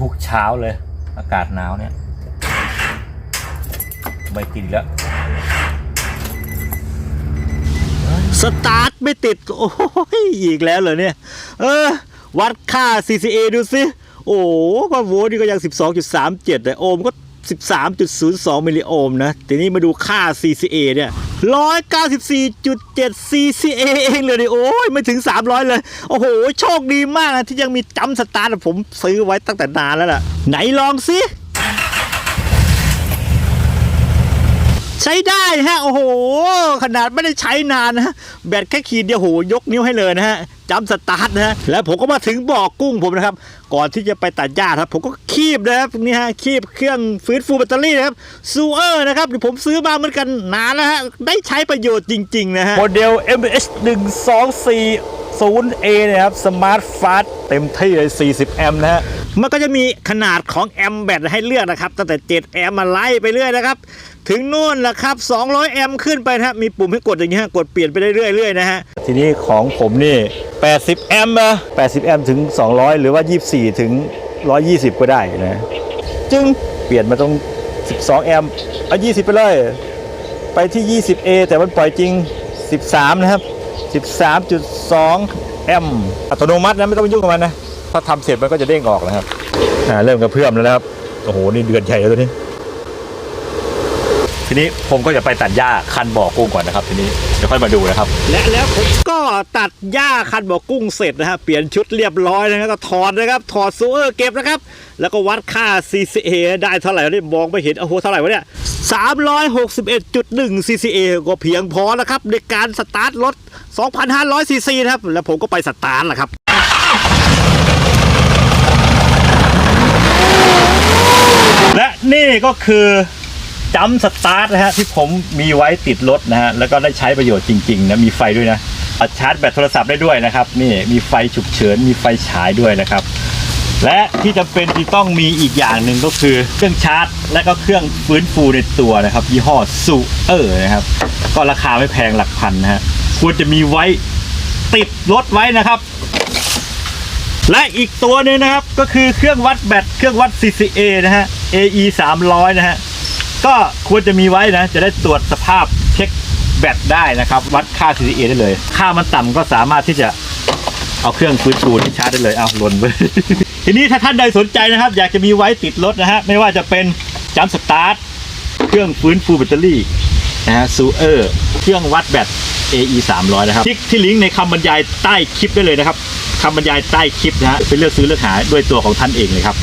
ทุกเช้าเลย อากาศหนาวเนี่ยไม่ติดแล้ว สตาร์ทไม่ติด โอ้ยอีกแล้วเหรอเนี่ย เออ วัดค่า CCA ดูสิ โอ้ก็โวลต์นี่ก็ยัง 12.37แต่โอห์มก็ 13.02 มิลลิโอห์มนะ ทีนี้มาดูค่า CCA เนี่ย 194.7 CCA เองเลยดิโอ้ยไม่ถึง 300 เลย โอ้โห โชคดีมากนะที่ยังมีจำสตาร์ทผมซื้อไว้ตั้งแต่นานแล้วล่ะ ไหนลองสิ ใช้ได้ฮะโอ้โห ขนาดไม่ได้ใช้นานนะแบตแค่ขีดเดียวโหยกนิ้วให้เลยนะฮะจำสตาร์ทนะฮะแล้วผมก็มาถึงบ่อกุ้งผมนะครับ ก่อนที่จะไปตัดหญ้าครับ ผมก็คีบนะครับนี่ฮะคีบเครื่องฟื้นฟูแบตเตอรี่นะครับซูเออร์นะครับเดี๋ยวผมซื้อมาเหมือนกันนานแล้วฮะได้ใช้ประโยชน์จริงๆนะฮะโมเดล MH 1 2 4 0 A นะครับสมาร์ทฟาสเต็มที่เลย40 แอมป์นะฮะ มันก็จะมีขนาดของแอมแบตให้เลือกนะครับตั้งแต่ 7 แอมมาไล่ไปเรื่อยนะครับ ถึงนู่นแหละครับ 200 แอมขึ้นไปนะฮะมีปุ่มให้กดอย่างเงี้ยฮะกดเปลี่ยนไปเรื่อยๆนะฮะทีนี้ของผมนี่ 80 แอมป์นะ80 แอมป์ถึง 200 หรือว่า 24 ถึง 120 ก็ได้นะจึงเปลี่ยนมาตรง 12 แอมป์เอา 20 ไปเลย ไปที่ 20A แต่มันปล่อยจริง 13 นะครับ 13.2 แอมป์อัตโนมัตินะไม่ต้องไปยุ่งกับมันนะ ถ้าทำเสร็จมันก็จะเด้งออกนะครับอ่าเริ่มกระเพื่อมแล้วนะครับโอ้โหนี่เดือนใหญ่แล้วตัวนี้ ทีนี้ผมก็จะไปตัดหญ้าคันบ่อกุ้งก่อนนะครับ ทีนี้เดี๋ยวค่อยมาดูนะครับ และแล้วผมก็ตัดหญ้าคันบ่อกุ้งเสร็จนะฮะเปลี่ยนชุดเรียบร้อยนะครับก็ถอดนะครับ ถอดซูเออร์เก็บนะครับ แล้วก็วัดค่า CCA ได้เท่าไหร่วะเนี่ยมองไม่เห็นโอ้โหเท่าไหร่วะเนี่ย361.1 CCA ก็เพียงพอนะครับในการสตาร์ทรถ 2,500 ซีซีนะครับ แล้วผมก็ไปสตาร์ทแหละครับ และ นี่ก็คือจัมสตาร์ทนะฮะที่ผมมีไว้ติดรถนะฮะแล้วก็ได้ใช้ประโยชน์จริงๆนะมีไฟด้วยนะชาร์จแบตโทรศัพท์ได้ด้วยนะครับ นี่มีไฟฉุกเฉินมีไฟฉายด้วยนะครับ และที่จำเป็นที่ต้องมีอีกอย่างหนึ่งก็คือเครื่องชาร์จ และก็เครื่องฟื้นฟูในตัวนะครับ ยี่ห้อซูเออร์นะครับ ก็ราคาไม่แพงหลักพันนะฮะควรจะมีไว้ติดรถไว้นะครับ และอีกตัวหนึ่งนะครับก็คือเครื่องวัดแบตเครื่องวัด CCA นะฮะ AE 300 นะฮะ ก็ควรจะมีไว้นะ จะได้ตรวจสภาพเช็คแบตได้นะครับ วัดค่า CCA ได้เลย ค่ามันต่ำก็สามารถที่จะเอาเครื่องฟื้นฟูที่ชาร์จได้เลย เอาหล่นไป ทีนี้ถ้าท่านใดสนใจนะครับ อยากจะมีไว้ติดรถนะฮะ ไม่ว่าจะเป็นจัมสตาร์ท เครื่องฟื้นฟูแบตเตอรี่นะฮะซูเออร์ เครื่องวัดแบต AE 300 นะครับที่ที่ลิงก์ในคำบรรยายใต้คลิปได้เลยนะครับคำบรรยายใต้คลิปนะฮะไปเลือกซื้อเลือกหาด้วยตัวของท่านเองเลยครับ